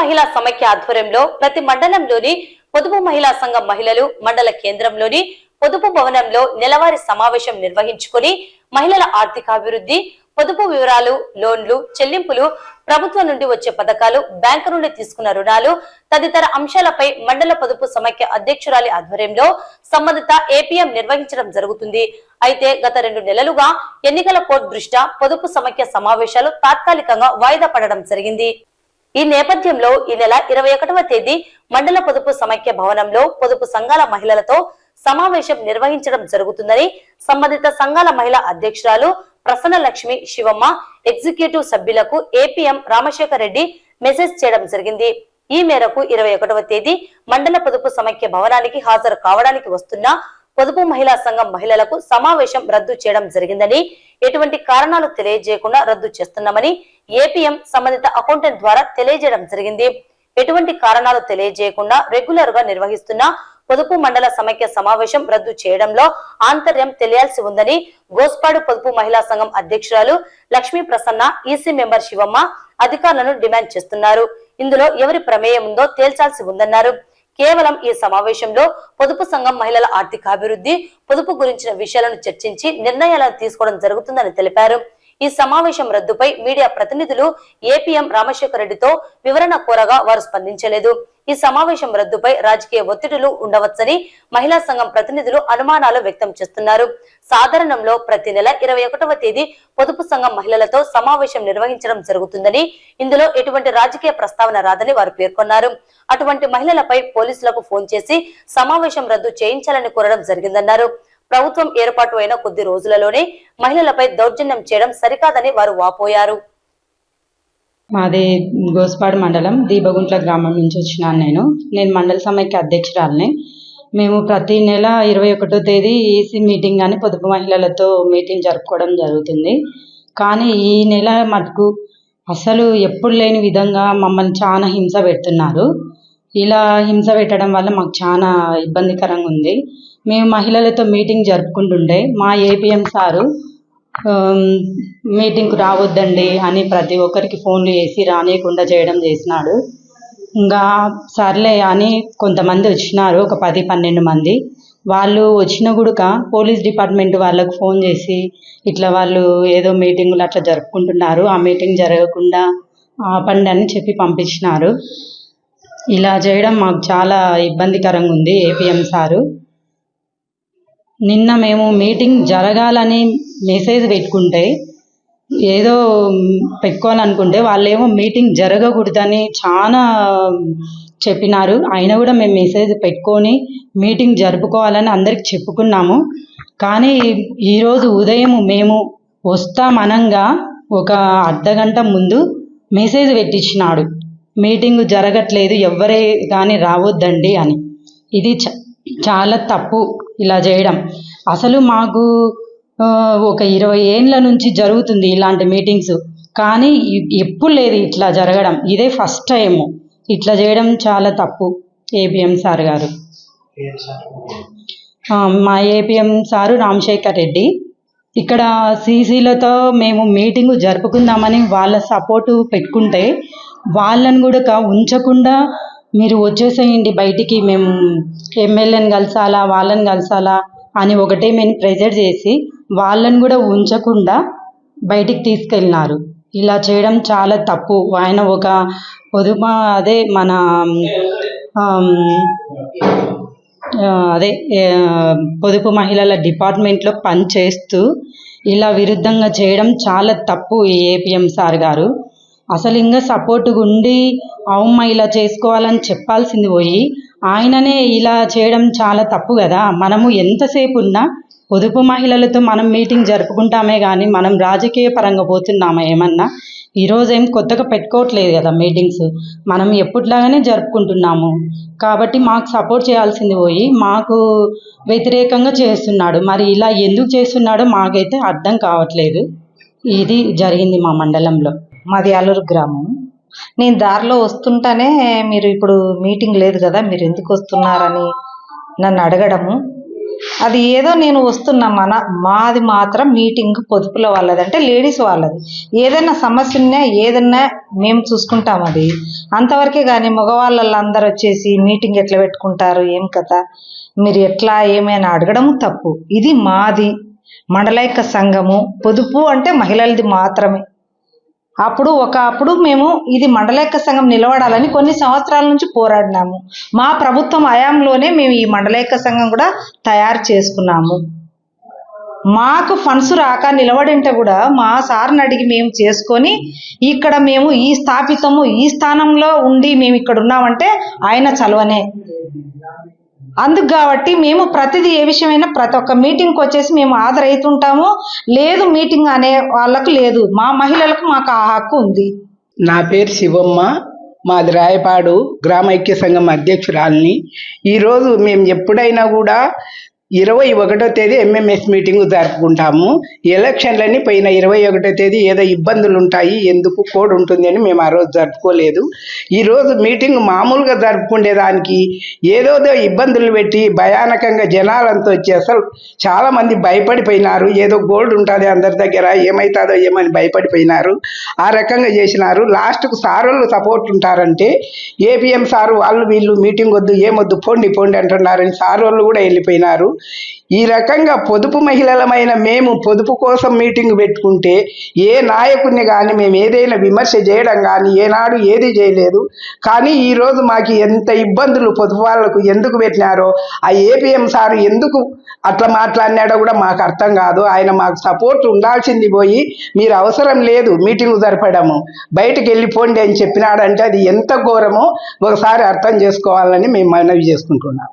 మహిళా సమైక్య ఆధ్వర్యంలో ప్రతి మండలంలోని పొదుపు మహిళా సంఘం మహిళలు మండల కేంద్రంలోని పొదుపు భవనంలో నెలవారీ సమావేశం నిర్వహించుకుని మహిళల ఆర్థికాభివృద్ధి పొదుపు వివరాలు లోన్లు చెల్లింపులు ప్రభుత్వం నుండి వచ్చే పథకాలు బ్యాంకు నుండి తీసుకున్న రుణాలు తదితర అంశాలపై మండల పొదుపు సమైక్య అధ్యక్షురాలి ఆధ్వర్యంలో సంబంధిత ఏపీఎం నిర్వహించడం జరుగుతుంది. అయితే గత రెండు నెలలుగా ఎన్నికల కోర్టు దృష్ట్యా పొదుపు సమైక్య సమావేశాలు తాత్కాలికంగా వాయిదా పడడం జరిగింది. ఈ నేపథ్యంలో ఈ నెల ఇరవై ఒకటవ తేదీ మండల పొదుపు సమైక్య భవనంలో పొదుపు సంఘాల మహిళలతో సమావేశం నిర్వహించడం జరుగుతుందని సంబంధిత సంఘాల మహిళా అధ్యక్షురాలు ప్రసన్న లక్ష్మి శివమ్మ ఎగ్జిక్యూటివ్ సభ్యులకు ఏపీఎం రామశేఖర్ రెడ్డి మెసేజ్ చేయడం జరిగింది. ఈ మేరకు ఇరవై ఒకటవ తేదీ మండల పొదుపు సమైక్య భవనానికి హాజరు కావడానికి వస్తున్న పొదుపు మహిళా సంఘం మహిళలకు సమావేశం రద్దు చేయడం జరిగిందని ఎటువంటి కారణాలు తెలియజేయకుండా రద్దు చేస్తున్నామని ఏపీఎం సంబంధిత అకౌంటెంట్ ద్వారా తెలియజేయడం జరిగింది. ఎటువంటి కారణాలు తెలియజేయకుండా రెగ్యులర్గా నిర్వహిస్తున్న పొదుపు మండల సమైక్య సమావేశం రద్దు చేయడంలో ఆంతర్యం తెలియాల్సి ఉందని గోస్పాడు పొదుపు మహిళా సంఘం అధ్యక్షురాలు లక్ష్మీ ప్రసన్న ఈసీ మెంబర్ శివమ్మ అధికారులను డిమాండ్ చేస్తున్నారు. ఇందులో ఎవరి ప్రమేయం ఉందో తేల్చాల్సి ఉందన్నారు. కేవలం ఈ సమావేశంలో పొదుపు సంఘం మహిళల ఆర్థికాభివృద్ధి పొదుపు గురించిన విషయాలను చర్చించి నిర్ణయాలను తీసుకోవడం జరుగుతుందని తెలిపారు. ఈ సమావేశం రద్దుపై మీడియా ప్రతినిధులు ఏపీఎం రామశేఖర రెడ్డితో వివరణ కోరగా వారు స్పందించలేదు. ఈ సమావేశం రద్దుపై రాజకీయ ఒత్తిడులు ఉండవచ్చని మహిళా సంఘం ప్రతినిధులు అనుమానాలు వ్యక్తం చేస్తున్నారు. సాధారణంలో ప్రతి నెల ఇరవై ఒకటవ తేదీ పొదుపు సంఘం మహిళలతో సమావేశం నిర్వహించడం జరుగుతుందని ఇందులో ఎటువంటి రాజకీయ ప్రస్తావన రాదని వారు పేర్కొన్నారు. అటువంటి మహిళలపై పోలీసులకు ఫోన్ చేసి సమావేశం రద్దు చేయించాలని కోరడం జరిగిందన్నారు. ప్రభుత్వం ఏర్పాటు అయిన కొద్ది రోజులలోనే మహిళలపై దౌర్జన్యం చేయడం సరికాదని వారు వాపోయారు. మాది గోస్పాడు మండలం దీపగుంట్ల గ్రామం నుంచి వచ్చినాను నేను. నేను మండల సమైక్య అధ్యక్షురాలని. మేము ప్రతి నెల ఇరవై ఒకటో తేదీ ఈసీ మీటింగ్ అని పొదుపు మహిళలతో మీటింగ్ జరుపుకోవడం జరుగుతుంది. కానీ ఈ నెల మటుకు అసలు ఎప్పుడు లేని విధంగా మమ్మల్ని చాలా హింస పెడుతున్నారు. ఇలా హింస పెట్టడం వల్ల మాకు చాలా ఇబ్బందికరంగా ఉంది. మేము మహిళలతో మీటింగ్ జరుపుకుంటుండే. మా ఏపీఎం సారు మీటింగ్కు రావద్దండి అని ప్రతి ఒక్కరికి ఫోన్లు చేసి రానియకుండా చేయడం చేసినాడు. ఇంకా సర్లే అని కొంతమంది వచ్చినారు ఒక పది పన్నెండు మంది. వాళ్ళు వచ్చిన గుడక పోలీస్ డిపార్ట్మెంట్ వాళ్ళకు ఫోన్ చేసి ఇట్లా వాళ్ళు ఏదో మీటింగులు అట్లా జరుపుకుంటున్నారు ఆ మీటింగ్ జరగకుండా ఆపండి అని చెప్పి పంపించినారు. ఇలా చేయడం మాకు చాలా ఇబ్బందికరంగా ఉంది ఏపీఎం సారు. నిన్న మేము మీటింగ్ జరగాలని మెసేజ్ పెట్టుకుంటే ఏదో పెట్టుకోవాలనుకుంటే వాళ్ళేమో మీటింగ్ జరగకూడదని చాలా చెప్పినారు. అయినా కూడా మేము మెసేజ్ పెట్టుకొని మీటింగ్ జరుపుకోవాలని అందరికి చెప్పుకున్నాము. కానీ ఈరోజు ఉదయం మేము వస్తామనంగా ఒక అర్ధగంట ముందు మెసేజ్ పెట్టించినాడు. మీటింగ్ జరగట్లేదు ఎవరే కానీ రావద్దండి అని. ఇది చ- చాలా తప్పు ఇలా చేయడం. అసలు మాకు ఒక ఇరవై ఏండ్ల నుంచి జరుగుతుంది ఇలాంటి మీటింగ్స్. కానీ ఎప్పుడు లేదు ఇట్లా జరగడం. ఇదే ఫస్ట్ టైము. ఇట్లా చేయడం చాలా తప్పు ఏపీఎం సార్ గారు. మా ఏపీఎం సారు రాజశేఖర్ రెడ్డి. ఇక్కడ సీసీలతో మేము మీటింగ్ జరుపుకుందామని వాళ్ళ సపోర్టు పెట్టుకుంటే వాళ్ళని కూడా ఉంచకుండా మీరు వచ్చేసేయండి బయటికి మేము ఎమ్మెల్యేని కలిసాలా వాళ్ళని కలిసాలా అని ఒకటే మేము ప్రెజర్ చేసి వాళ్ళని కూడా ఉంచకుండా బయటికి తీసుకెళ్ళినారు. ఇలా చేయడం చాలా తప్పు. ఆయన ఒక పొదుపు అదే మన అదే పొదుపు మహిళల డిపార్ట్మెంట్లో పనిచేస్తూ ఇలా విరుద్ధంగా చేయడం చాలా తప్పు ఈ ఏపీఎం సార్ గారు. అసలు ఇంకా సపోర్ట్గా ఉండి అవుమ్మ ఇలా చేసుకోవాలని చెప్పాల్సింది పోయి ఆయననే ఇలా చేయడం చాలా తప్పు కదా మనము ఎంతసేపు ఉన్నా పొదుపు మహిళలతో మనం మీటింగ్ జరుపుకుంటామే కానీ మనం రాజకీయ పరంగా పోతున్నామా ఏమన్నా? ఈరోజు ఏం కొత్తగా పెట్టుకోవట్లేదు కదా మీటింగ్స్. మనం ఎప్పట్లాగానే జరుపుకుంటున్నాము. కాబట్టి మాకు సపోర్ట్ చేయాల్సింది పోయి మాకు వ్యతిరేకంగా చేస్తున్నాడు. మరి ఇలా ఎందుకు చేస్తున్నాడో మాకైతే అర్థం కావట్లేదు. ఇది జరిగింది మా మండలంలో. మాది అల్లూరు గ్రామం. నేను దారిలో వస్తుంటానే మీరు ఇప్పుడు మీటింగ్ లేదు కదా మీరు ఎందుకు వస్తున్నారని నన్ను అడగడము. అది ఏదో నేను వస్తున్నా మన మాది మాత్రం మీటింగ్ పొదుపుల వాళ్ళది అంటే లేడీస్ వాళ్ళది. ఏదైనా సమస్య ఉన్నా ఏదన్నా మేము చూసుకుంటాం అది. అంతవరకే కానీ మగవాళ్ళందరూ వచ్చేసి మీటింగ్ ఎట్లా పెట్టుకుంటారు ఏం కథ? మీరు ఎట్లా ఏమైనా అడగడము తప్పు. ఇది మాది మండలైక సంఘము. పొదుపు అంటే మహిళలది మాత్రమే. అప్పుడు ఒక అప్పుడు మేము ఇది మండలేక సంఘం నిలబడాలని కొన్ని సంవత్సరాల నుంచి పోరాడినాము. మా ప్రభుత్వం హయాంలోనే మేము ఈ మండలేక సంఘం కూడా తయారు చేసుకున్నాము. మాకు ఫండ్స్ రాక నిలబడింటే కూడా మా సార్ని అడిగి మేము చేసుకొని ఇక్కడ మేము ఈ స్థాపితము ఈ స్థానంలో ఉండి మేము ఇక్కడ ఉన్నామంటే ఆయన చలవనే. అందుకు కాబట్టి మేము ప్రతిదీ ఏ విషయమైనా ప్రతి ఒక్క మీటింగ్కి వచ్చేసి మేము హాజరవుతుంటాము. లేదు మీటింగ్ అనే వాళ్ళకు లేదు. మా మహిళలకు మాకు ఆ హక్కు ఉంది. నా పేరు శివమ్మ. మాది రాయపాడు గ్రామ ఐక్య సంఘం అధ్యక్షురాలిని. ఈరోజు మేము ఎప్పుడైనా కూడా ఇరవై ఒకటో తేదీ ఎంఎంఎస్ మీటింగ్ జరుపుకుంటాము. ఎలక్షన్లన్నీ పోయిన ఇరవై ఒకటో తేదీ ఏదో ఇబ్బందులు ఉంటాయి ఎందుకు కోడ్ ఉంటుంది అని మేము ఆ రోజు జరుపుకోలేదు. ఈరోజు మీటింగ్ మామూలుగా జరుపుకునేదానికి ఏదోదో ఇబ్బందులు పెట్టి భయానకంగా జనాలంతా వచ్చి అసలు చాలామంది భయపడిపోయినారు. ఏదో గోల్డ్ ఉంటుంది అందరి దగ్గర ఏమవుతుందో ఏమని భయపడిపోయినారు. ఆ రకంగా చేసినారు. లాస్ట్కు సారోళ్ళు సపోర్ట్ ఉంటారంటే ఏపీఎం సారు వాళ్ళు వీళ్ళు మీటింగ్ వద్దు ఏమొద్దు పోండి పోండి అంటున్నారని సార్ వాళ్ళు కూడా వెళ్ళిపోయినారు. ఈ రకంగా పొదుపు మహిళలమైన మేము పొదుపు కోసం మీటింగ్ పెట్టుకుంటే ఏ నాయకుడిని కానీ మేము ఏదైనా విమర్శ చేయడం కానీ ఏనాడు ఏది చేయలేదు. కానీ ఈరోజు మాకు ఎంత ఇబ్బందులు పొదుపు వాళ్ళకు ఎందుకు పెట్టినారో ఆ ఏపీఎం సారు ఎందుకు అట్లా మాట్లాడినాడో కూడా మాకు అర్థం కాదు. ఆయన మాకు సపోర్ట్ ఉండాల్సింది పోయి మీరు అవసరం లేదు మీటింగ్ జరపడము. బయటకు వెళ్ళిపోండి అని చెప్పినాడంటే అది ఎంత ఘోరమో ఒకసారి అర్థం చేసుకోవాలని మేము మనవి చేసుకుంటున్నాం.